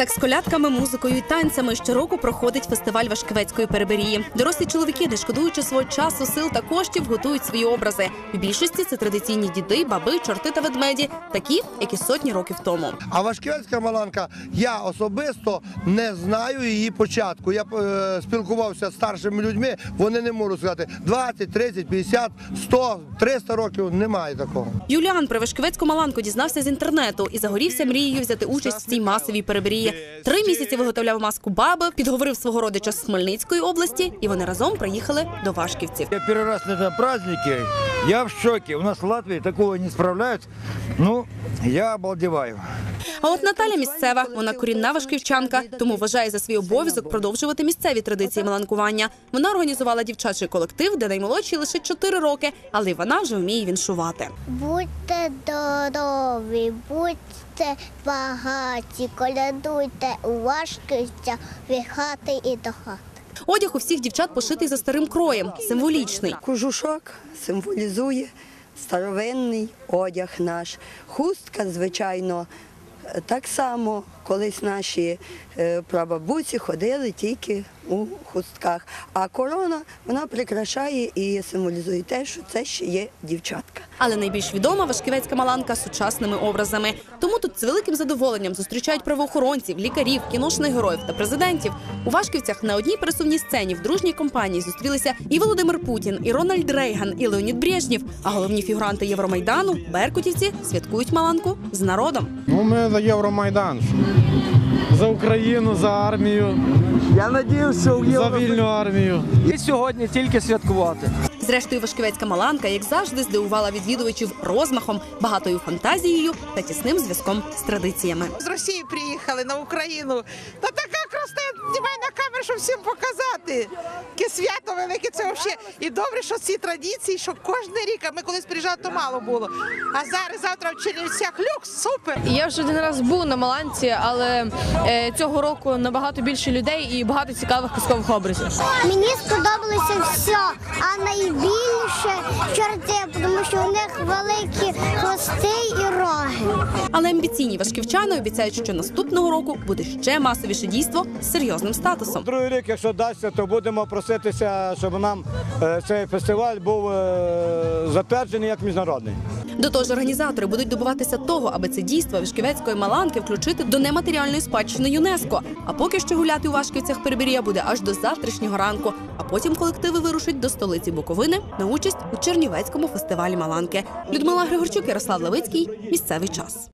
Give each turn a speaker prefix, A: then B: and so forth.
A: Так з колядками, музикою і танцями щороку проходить фестиваль Вашківецької переберії. Дорослі чоловіки, не шкодуючи свого часу, сил та коштів, готують свої образи. В більшості це традиційні діди, баби, чорти та ведмеді, такі, як і сотні років тому.
B: А Вашківецька Маланка, я особисто не знаю її початку. Я е, спілкувався з старшими людьми, вони не можуть сказати 20, 30, 50, 100, 300 років немає такого.
A: Юліан про Вашківецьку маланку дізнався з інтернету і загорівся мрією взяти участь в цій масовій переберії. Три місяці виготовляв маску баби, підговорив свого родича з Хмельницької області, і вони разом приїхали до Вашківців.
C: Я перший раз на этом празднике, я в шокі. У нас в Латвії такого не справляють. Ну, я обалдеваю.
A: А от Наталя місцева, вона корінна вашківчанка, тому вважає за свій обов'язок продовжувати місцеві традиції маланкування. Вона організувала дівчачий колектив, де наймолодшій лише 4 роки, але вона вже вміє віншувати.
D: Будьте здорові, будьте багаті, колядуйте у важкістях від хати і до хати.
A: Одяг у всіх дівчат пошитий за старим кроєм, символічний.
E: Кожушок символізує старовинний одяг наш. Хустка, звичайно, так само колись наші е, прабабусі ходили тільки у хустках. А корона вона прикрашає і символізує те, що це ще є дівчатка.
A: Але найбільш відома Вашківецька маланка сучасними образами. Тому тут з великим задоволенням зустрічають правоохоронців, лікарів, кіношних героїв та президентів. У Вашківцях на одній пересувній сцені в дружній компанії зустрілися і Володимир Путін, і Рональд Рейган, і Леонід Брежнєв. А головні фігуранти Євромайдану беркутівці святкують маланку з народом.
F: Ну, ми за Євромайдан. За Україну, за армію,
G: Я надіюся, що в
F: за вільну армію.
G: і сьогодні тільки святкувати.
A: Зрештою, Вашківецька маланка, як завжди, здивувала відвідувачів розмахом, багатою фантазією та тісним зв'язком з традиціями.
H: з Росії приїхали на Україну. Та така красота, знімай на камеру, щоб всім показати. Яке свято велике, це взагалі. І добре, що ці традиції, що кожен рік, а ми колись приїжджали, то мало було. А зараз, завтра в Чернівцях люкс, супер.
I: Я вже один раз був на Маланці, але е, цього року набагато більше людей і багато цікавих казкових образів.
D: Мені сподобалося все, а найбільше чорти, тому що у них великі хвости і.
A: Але амбіційні вашківчани обіцяють, що наступного року буде ще масовіше дійство з серйозним статусом.
C: Другий рік, якщо дасться, то будемо проситися, щоб нам е, цей фестиваль був е, затверджений як міжнародний.
A: До того ж, організатори будуть добуватися того, аби це дійство Вишківецької маланки включити до нематеріальної спадщини ЮНЕСКо. А поки що гуляти у Вашківцях перебір'я буде аж до завтрашнього ранку. А потім колективи вирушать до столиці Буковини на участь у Чернівецькому фестивалі Маланки. Людмила Григорчук, Ярослав Левицький. Місцевий час.